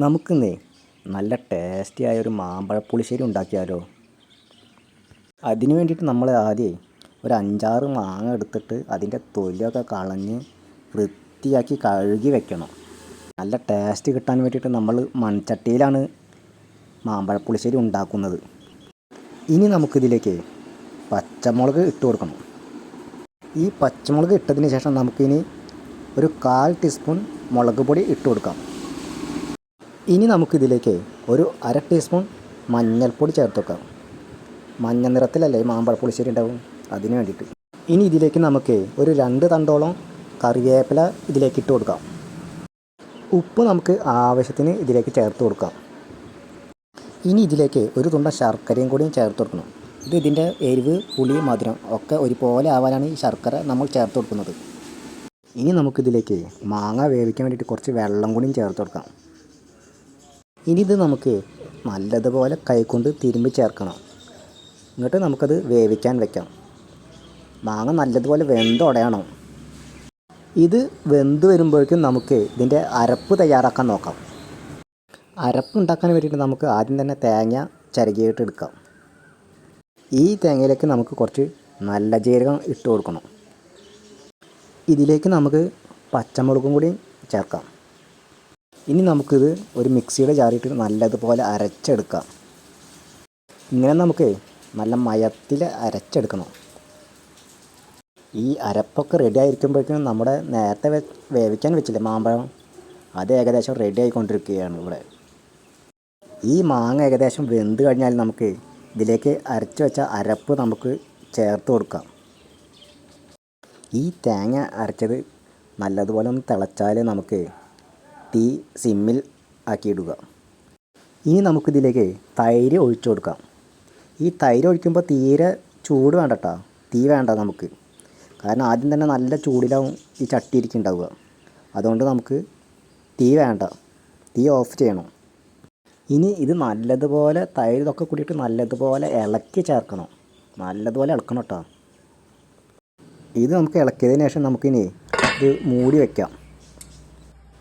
നമുക്കിന്നേ നല്ല ടേസ്റ്റി ആയൊരു മാമ്പഴ പുളിശ്ശേരി ഉണ്ടാക്കിയാലോ? അതിന് വേണ്ടിയിട്ട് നമ്മൾ ആദ്യം ഒരു അഞ്ചാറ് മാങ്ങ എടുത്തിട്ട് അതിന്റെ തൊലിയൊക്കെ കളഞ്ഞ് വൃത്തിയാക്കി കഴുകി വെക്കണം. നല്ല ടേസ്റ്റ് കിട്ടാൻ വേണ്ടിയിട്ട് നമ്മൾ മൺചട്ടിയിലാണ് മാമ്പഴ പുളിശ്ശേരി ഉണ്ടാക്കുന്നത്. ഇനി നമുക്കിതിലേക്ക് പച്ചമുളക് ഇട്ട് കൊടുക്കണം. ഈ പച്ചമുളക് ഇട്ടതിന് ശേഷം നമുക്കിനി ഒരു കാൽ ടീസ്പൂൺ മുളക് പൊടി ഇട്ട് കൊടുക്കാം. ഇനി നമുക്കിതിലേക്ക് ഒരു അര ടീസ്പൂൺ മഞ്ഞൾപ്പൊടി ചേർത്ത് വെക്കാം. മഞ്ഞ നിറത്തിലല്ലേ മാമ്പഴ പുളിശ്ശേരി ഉണ്ടാവും? അതിന് വേണ്ടിയിട്ട്. ഇനി ഇതിലേക്ക് നമുക്ക് ഒരു രണ്ട് തണ്ടോളം കറിവേപ്പില ഇതിലേക്ക് ഇട്ട് കൊടുക്കാം. ഉപ്പ് നമുക്ക് ആവശ്യത്തിന് ഇതിലേക്ക് ചേർത്ത് കൊടുക്കാം. ഇനി ഇതിലേക്ക് ഒരു തുണ്ട ശർക്കരയും കൂടി ചേർത്ത് കൊടുക്കണം. ഇത് ഇതിന്റെ എരിവ് പുളി മധുരം ഒക്കെ ഒരുപോലെ ആവാനാണ് ഈ ശർക്കര നമ്മൾ ചേർത്ത് കൊടുക്കുന്നത്. ഇനി നമുക്കിതിലേക്ക് മാങ്ങ വേവിക്കാൻ വേണ്ടിയിട്ട് കുറച്ച് വെള്ളം കൂടിയും ചേർത്ത് കൊടുക്കാം. ഇനി ഇത് നമുക്ക് നല്ലതുപോലെ കൈക്കൊണ്ട് തിരുമ്പി ചേർക്കണം. എന്നിട്ട് നമുക്കത് വേവിക്കാൻ വെക്കാം മാങ്ങ നല്ലതുപോലെ വെന്തുടയണം ഇത് വെന്ത് വരുമ്പോഴേക്കും നമുക്ക് ഇതിന്റെ അരപ്പ് തയ്യാറാക്കാൻ നോക്കാം. അരപ്പ് ഉണ്ടാക്കാൻ വേണ്ടിയിട്ട് നമുക്ക് ആദ്യം തന്നെ തേങ്ങ ചരകിയിട്ട് എടുക്കാം. ഈ തേങ്ങയിലേക്ക് നമുക്ക് കുറച്ച് നല്ല ജീരകം ഇട്ട് കൊടുക്കണം. ഇതിലേക്ക് നമുക്ക് പച്ചമുളകും കൂടി ചേർക്കാം. ഇനി നമുക്കിത് ഒരു മിക്സിയുടെ ജാറിയിട്ട് നല്ലതുപോലെ അരച്ചെടുക്കാം. ഇങ്ങനെ നമുക്ക് നല്ല മയത്തിൽ അരച്ചെടുക്കണം. ഈ അരപ്പൊക്കെ റെഡി ആയിരിക്കുമ്പോഴേക്കും നമ്മുടെ നേരത്തെ വേവിക്കാൻ വെച്ചില്ലേ മാമ്പഴം? അത് ഏകദേശം റെഡി ആയിക്കൊണ്ടിരിക്കുകയാണ് ഇവിടെ. ഈ മാങ്ങ ഏകദേശം വെന്ത് കഴിഞ്ഞാൽ നമുക്ക് ഇതിലേക്ക് അരച്ച് വെച്ച അരപ്പ് നമുക്ക് ചേർത്ത് കൊടുക്കാം. ഈ തേങ്ങ അരച്ചത് നല്ലതുപോലെ ഒന്ന് തിളച്ചാൽ നമുക്ക് തീ സിമ്മിൽ ആക്കിയിടുക. ഇനി നമുക്കിതിലേക്ക് തൈര് ഒഴിച്ചു കൊടുക്കാം. ഈ തൈര് ഒഴിക്കുമ്പോൾ തീരെ ചൂട് വേണ്ട കേട്ടോ തീ വേണ്ട നമുക്ക്. കാരണം ആദ്യം തന്നെ നല്ല ചൂടിലാവും ഈ ചട്ടി ഇരിക്കുന്നുണ്ടാവുക. അതുകൊണ്ട് നമുക്ക് തീ വേണ്ട. തീ ഓഫ് ചെയ്യണം. ഇനി ഇത് നല്ലതുപോലെ തൈര് ഇതൊക്കെ കൂടിയിട്ട് നല്ലതുപോലെ ഇളക്കി ചേർക്കണം. നല്ലതുപോലെ ഇളക്കണം കേട്ടോ ഇത് നമുക്ക് ഇളക്കിയതിന് ശേഷം നമുക്കിനി ഇത് മൂടി വയ്ക്കാം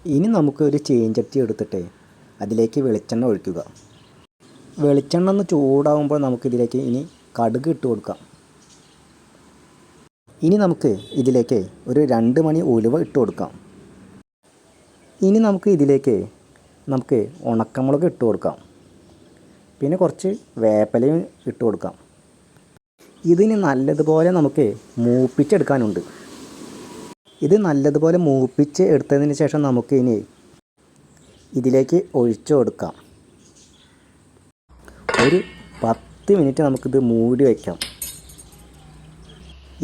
ഇനി നമുക്ക് ഒരു ചീഞ്ചട്ടി എടുത്തിട്ട്. അതിലേക്ക് വെളിച്ചെണ്ണ ഒഴിക്കുക. വെളിച്ചെണ്ണ ഒന്ന് ചൂടാകുമ്പോൾ നമുക്കിതിലേക്ക് ഇനി കടുക് ഇട്ട് കൊടുക്കാം. ഇനി നമുക്ക് ഇതിലേക്ക് ഒരു രണ്ട് മണി ഉലുവ ഇട്ട് കൊടുക്കാം. ഇനി നമുക്ക് ഇതിലേക്ക് നമുക്ക് ഉണക്കമുളക് ഇട്ട് കൊടുക്കാം. പിന്നെ കുറച്ച് വേപ്പലയും ഇട്ട് കൊടുക്കാം. ഇതിന് നല്ലതുപോലെ നമുക്ക് മൂപ്പിച്ചെടുക്കാനുണ്ട്. ഇത് നല്ലതുപോലെ മൂപ്പിച്ച് എടുത്തതിന് ശേഷം നമുക്ക് ഇനി ഇതിലേക്ക് ഒഴിച്ചു കൊടുക്കാം. ഒരു പത്ത് മിനിറ്റ് നമുക്കിത് മൂടി വയ്ക്കാം.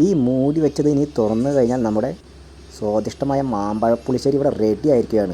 ഈ മൂടി വെച്ചത് ഇനി തുറന്നു കഴിഞ്ഞാൽ നമ്മുടെ സ്വാദിഷ്ടമായ മാമ്പഴ പുളിശ്ശേരി ഇവിടെ റെഡി ആയിരിക്കുകയാണ്.